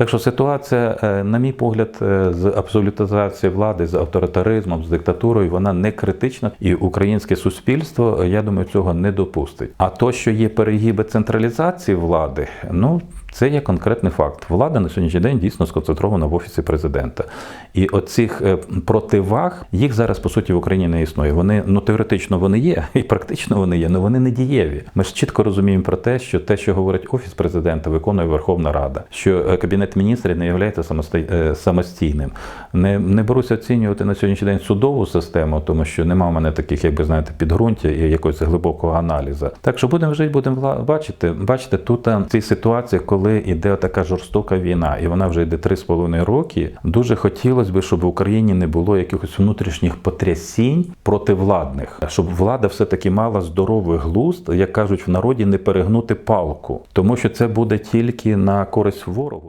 Так що ситуація, е, на мій погляд, е, з абсолютизацією влади, з авторитаризмом, з диктатурою, вона не критична, і українське суспільство, е, я думаю, цього не допустить. А то, що є перегіби централізації влади, ну. Це є конкретний факт. Влада на сьогоднішній день дійсно сконцентрована в офісі президента. І оцих противаг їх зараз по суті в Україні не існує. Вони ну теоретично вони є, і практично вони є, але вони не дієві. Ми ж чітко розуміємо про те, що те, що говорить офіс президента, виконує Верховна Рада, що е, кабінет міністрів не є самостійним. Не, не беруся оцінювати на сьогоднішній день судову систему, тому що нема в мене таких, як би знаєте, підґрунтя і якогось глибокого аналізу. Так що будемо жити, будемо бачити. Бачите, тут е, в цій ситуації, коли йде така жорстока війна, і вона вже йде три з половиною роки. Дуже хотілося б, щоб в Україні не було якихось внутрішніх потрясінь противладних, щоб влада все-таки мала здоровий глузд, як кажуть в народі, не перегнути палку, тому що це буде тільки на користь ворогу.